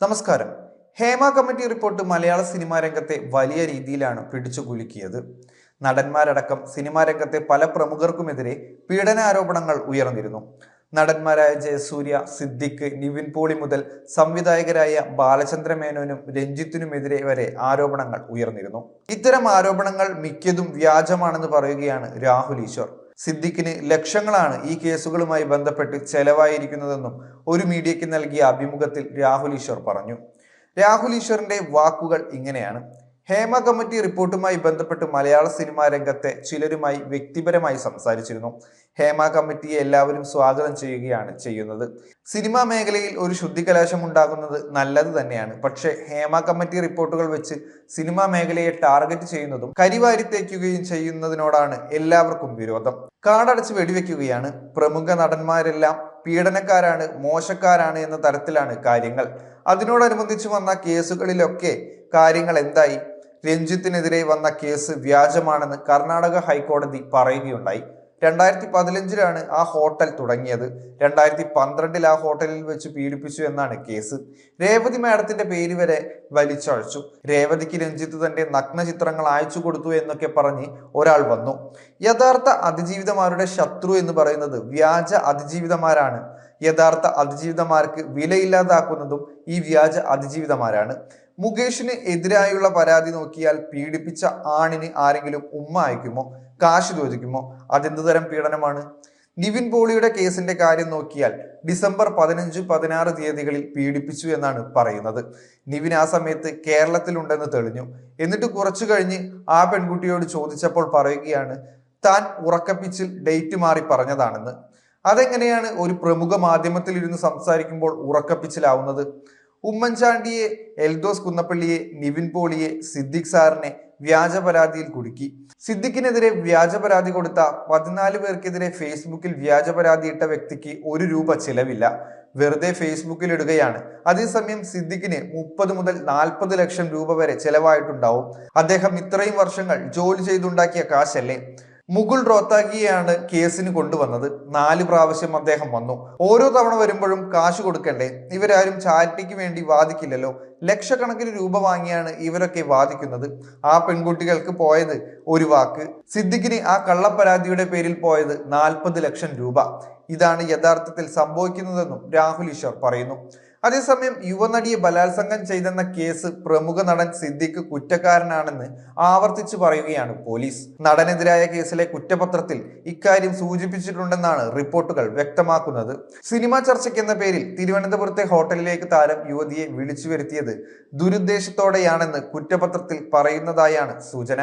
നമസ്കാരം. Hema committee report മലയാള cinema രംഗത്തെ വലിയ രീതിയിലാണ് പിടിച്ചു കുലുക്കിയത്. നടന്മാരടക്കം സിനിമാ രംഗത്തെ പല പ്രമുഖർക്കുമെതിരെ പീഡനാരോപണങ്ങൾ ഉയർന്നിരുന്നു. നടന്മാരായ ജയസൂര്യ സിദ്ദിഖ് നിവിൻ പോളി മുതൽ സംവിധായകരായ ബാലചന്ദ്ര മേനോനും രഞ്ജിത്തിനുമെതിരെ വരെ ആരോപണങ്ങൾ ഉയർന്നിരുന്നു. ഇത്തരം ആരോപണങ്ങൾ മിക്കതും വ്യാജമാണെന്ന് പറയുകയാണ് രാഹുൽ ഈശ്വർ. സിദ്ദിഖിന് ലക്ഷങ്ങളാണ് ഈ കേസുകളുമായി ബന്ധപ്പെട്ട് ചെലവായിരിക്കുന്നതെന്നും ഒരു മീഡിയയ്ക്ക് നൽകിയ അഭിമുഖത്തിൽ രാഹുൽ ഈശ്വർ പറഞ്ഞു. രാഹുൽ ഈശ്വറിന്റെ വാക്കുകൾ ഇങ്ങനെയാണ്. ഹേമ കമ്മിറ്റി റിപ്പോർട്ടുമായി ബന്ധപ്പെട്ട് മലയാള സിനിമാ രംഗത്തെ ചിലരുമായി വ്യക്തിപരമായി സംസാരിച്ചിരുന്നു. ഹേമ കമ്മിറ്റിയെ എല്ലാവരും സ്വാഗതം ചെയ്യുകയാണ് ചെയ്യുന്നത്. സിനിമാ മേഖലയിൽ ഒരു ശുദ്ധികലാശം ഉണ്ടാകുന്നത് നല്ലത് തന്നെയാണ്. പക്ഷേ ഹേമ കമ്മിറ്റി റിപ്പോർട്ടുകൾ വെച്ച് സിനിമാ മേഖലയെ ടാർഗറ്റ് ചെയ്യുന്നതും കരിവാരി തേക്കുകയും ചെയ്യുന്നതിനോടാണ് എല്ലാവർക്കും വിരോധം. കാടടച്ച് വെടിവെക്കുകയാണ്. പ്രമുഖ നടന്മാരെല്ലാം പീഡനക്കാരാണ് മോശക്കാരാണ് എന്ന തരത്തിലാണ് കാര്യങ്ങൾ. അതിനോടനുബന്ധിച്ച് വന്ന കേസുകളിലൊക്കെ കാര്യങ്ങൾ എന്തായി? രഞ്ജിത്തിനെതിരെ വന്ന കേസ് വ്യാജമാണെന്ന് കർണാടക ഹൈക്കോടതി പറയുകയുണ്ടായി. രണ്ടായിരത്തി പതിനഞ്ചിലാണ് ആ ഹോട്ടൽ തുടങ്ങിയത്. രണ്ടായിരത്തി പന്ത്രണ്ടിൽ ആ ഹോട്ടലിൽ വെച്ച് പീഡിപ്പിച്ചു എന്നാണ് കേസ്. രേവതി മാഡത്തിന്റെ പേര് വരെ വലിച്ചഴച്ചു. രേവതിക്ക് രഞ്ജിത്ത് തന്റെ നഗ്ന ചിത്രങ്ങൾ അയച്ചു കൊടുത്തു എന്നൊക്കെ പറഞ്ഞ് ഒരാൾ വന്നു. യഥാർത്ഥ അതിജീവിതമാരുടെ ശത്രു എന്ന് പറയുന്നത് വ്യാജ അതിജീവിതമാരാണ്. യഥാർത്ഥ അതിജീവിതമാർക്ക് വിലയില്ലാതാക്കുന്നതും ഈ വ്യാജ അതിജീവിതമാരാണ്. മുകേഷിന് എതിരായുള്ള പരാതി നോക്കിയാൽ പീഡിപ്പിച്ച ആണിന് ആരെങ്കിലും ഉമ്മ അയക്കുമോ? കാശ് ചോദിക്കുമോ? അതെന്ത് തരം പീഡനമാണ്? നിവിൻ പോളിയുടെ കേസിന്റെ കാര്യം നോക്കിയാൽ ഡിസംബർ പതിനഞ്ച് പതിനാറ് തീയതികളിൽ പീഡിപ്പിച്ചു എന്നാണ് പറയുന്നത്. നിവിൻ ആ സമയത്ത് കേരളത്തിലുണ്ടെന്ന് തെളിഞ്ഞു. എന്നിട്ട് കുറച്ചു കഴിഞ്ഞ് ആ പെൺകുട്ടിയോട് ചോദിച്ചപ്പോൾ പറയുകയാണ് താൻ ഉറക്കപ്പിച്ചിൽ ഡേറ്റ് മാറി പറഞ്ഞതാണെന്ന്. അതെങ്ങനെയാണ് ഒരു പ്രമുഖ മാധ്യമത്തിൽ ഇരുന്ന് സംസാരിക്കുമ്പോൾ ഉറക്കപ്പിച്ചിലാവുന്നത്? ഉമ്മൻചാണ്ടിയെ എൽദോസ് കുന്നപ്പള്ളിയെ നിവിൻ പോളിയെ സിദ്ദിഖ് സാറിനെ വ്യാജ പരാതിയിൽ കുടുക്കി. സിദ്ദിഖിനെതിരെ വ്യാജ പരാതി കൊടുത്ത പതിനാല് പേർക്കെതിരെ ഫേസ്ബുക്കിൽ വ്യാജ പരാതി ഇട്ട വ്യക്തിക്ക് ഒരു രൂപ ചിലവില്ല. വെറുതെ ഫേസ്ബുക്കിൽ ഇടുകയാണ്. അതേസമയം സിദ്ദിഖിന് മുപ്പത് മുതൽ നാൽപ്പത് ലക്ഷം രൂപ വരെ ചെലവായിട്ടുണ്ടാവും. അദ്ദേഹം ഇത്രയും വർഷങ്ങൾ ജോലി ചെയ്തുണ്ടാക്കിയ കാശല്ലേ? മുകുൾ റോത്താഗിയെയാണ് കേസിന് കൊണ്ടുവന്നത്. നാല് പ്രാവശ്യം അദ്ദേഹം വന്നു. ഓരോ തവണ വരുമ്പോഴും കാശ് കൊടുക്കണ്ടേ? ഇവരാരും ചാരിറ്റിക്ക് വേണ്ടി വാദിക്കില്ലല്ലോ. ലക്ഷക്കണക്കിന് രൂപ വാങ്ങിയാണ് ഇവരൊക്കെ വാദിക്കുന്നത്. ആ പെൺകുട്ടികൾക്ക് പോയത് ഒരു വാക്ക്. സിദ്ദിഖിന് ആ കള്ളപ്പരാതിയുടെ പേരിൽ പോയത് നാൽപ്പത് ലക്ഷം രൂപ. ഇതാണ് യഥാർത്ഥത്തിൽ സംഭവിക്കുന്നതെന്നും രാഹുൽ ഈശ്വർ പറയുന്നു. അതേസമയം യുവനടിയെ ബലാത്സംഗം ചെയ്തെന്ന കേസ് പ്രമുഖ നടൻ സിദ്ദിഖ് കുറ്റക്കാരനാണെന്ന് ആവർത്തിച്ചു പറയുകയാണ് പോലീസ്. നടനെതിരായ കേസിലെ കുറ്റപത്രത്തിൽ ഇക്കാര്യം സൂചിപ്പിച്ചിട്ടുണ്ടെന്നാണ് റിപ്പോർട്ടുകൾ വ്യക്തമാക്കുന്നത്. സിനിമാ ചർച്ചയ്ക്കെന്ന പേരിൽ തിരുവനന്തപുരത്തെ ഹോട്ടലിലേക്ക് താരം യുവതിയെ വിളിച്ചു വരുത്തിയത് ദുരുദ്ദേശത്തോടെയാണെന്ന് കുറ്റപത്രത്തിൽ പറയുന്നതായാണ് സൂചന.